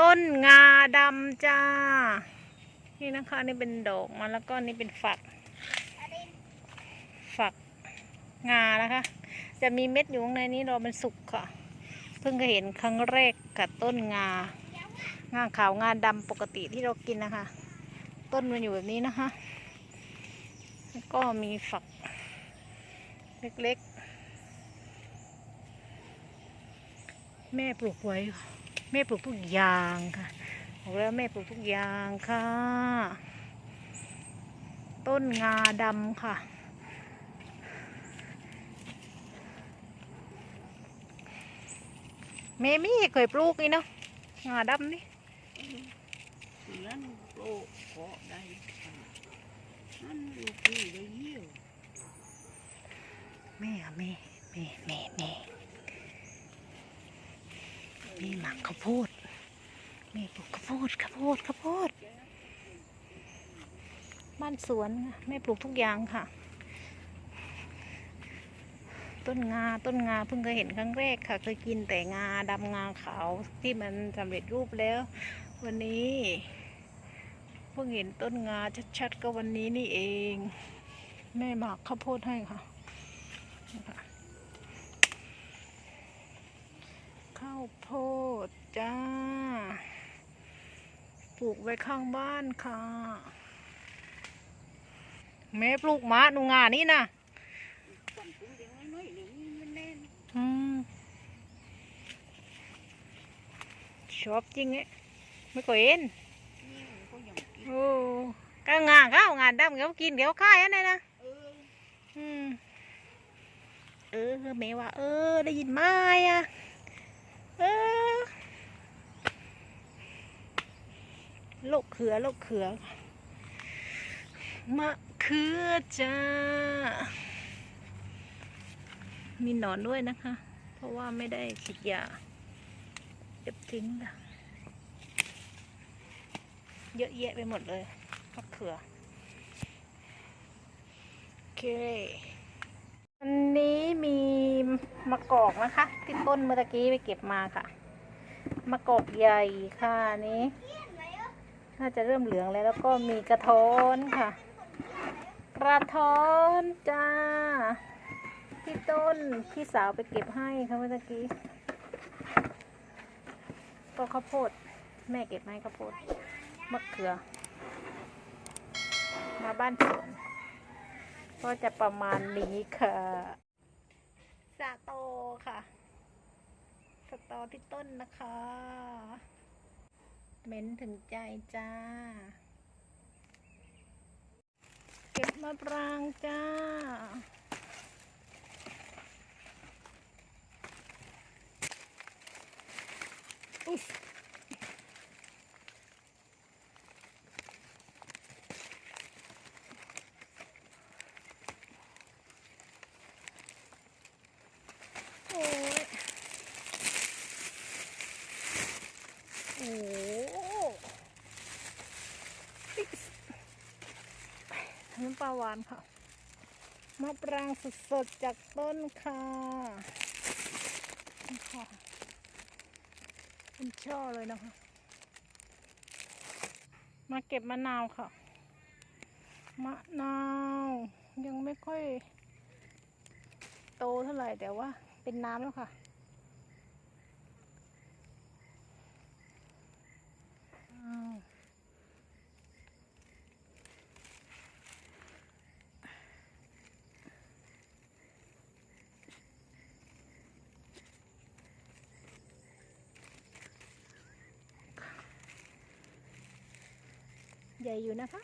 ต้นงาดำจ้า นี่นะคะนี่เป็นดอกมาแล้วก็นี่เป็นฝัก ฝักงานะคะ จะมีเม็ดอยู่ข้างในนี้รอมันสุกค่ะ เพิ่งเคยเห็นครั้งแรกกับต้นงา งาขาวงาดำปกติที่เรากินนะคะ ต้นมันอยู่แบบนี้นะคะ แล้วก็มีฝัก เล็กๆ แม่ปลูกไว้ค่ะ แม่ปลูกทุกอย่างค่ะบอกแล้วแม่ปลูกทุกอย่างค่ะ ต้นงาดำค่ะแม่ไม่เคยปลูกนี่เนาะงาดำนี่นั่นโปรเกาะได้นั่นลูกพี่ได้เยี่ยวแม่ค่ะแม่แม่แม่แม่ แม่หมักข้าวโพดแม่ปลูกข้าวโพดข้าวโพดข้าวโพด บ้านสวนแม่ปลูกทุกอย่างค่ะ ต้นงาต้นงาเพิ่งเคยเห็นครั้งแรกค่ะ เคยกินแต่งาดำงาขาวที่มันสำเร็จรูปแล้ว วันนี้เพิ่งเห็นต้นงาชัดๆก็วันนี้นี่เอง แม่หมักข้าวโพดให้ค่ะ ข้าวโพดจ้า ปลูกไว้ข้างบ้านค่ะ แม่ปลูกมะหนูงานี่นะปั่นปุ้งเดียวน้อยๆเดี๋ยวนี้มันแน่นอืมชอบจริงเอ๊ะไม่เคยเห็นนี่มันก็ยังกินโอ้ก็งาข้าวงาดำเขากินเดี๋ยวค่ายอันไหนนะเอออืมเออแม่ว่า เออ ได้ยินไหมอะเออ โลกเขือโลกเขือมะเขือจ้า มีหนอนด้วยนะคะ เพราะว่าไม่ได้ฉีดยาเก็บทิ้งละเยอะแยะไปหมดเลยมะเขือโอเค อันนี้มีมะกอกนะคะที่ต้นเมื่อกี้ไปเก็บมาค่ะ มะกอกใหญ่ค่ะนี้น่าจะเริ่มเหลืองแล้วแล้วก็มีกระท้อนค่ะ กระท้อนจ้าที่ต้นพี่สาวไปเก็บให้ค่ะเมื่อกี้ก็ข้าวโพดแม่เก็บให้ข้าวโพดมะเขือ มาบ้านสวน ก็จะประมาณนี้ค่ะสะโตค่ะ สตอที่ต้นนะคะเหม็นถึงใจจ้า เก็บมะปรางจ้าอุ๊ยโอ้ยโอ้อิ๊ก น้ำปลาหวานค่ะมะปรางสดๆจากต้นค่ะนี่ค่ะเป็นช่อเลยนะคะ มาเก็บมะนาวค่ะ มะนาว ยังไม่ค่อย โตเท่าไหร่แต่ว่าเป็นน้ำแล้วค่ะ ใหญ่อยู่นะคะ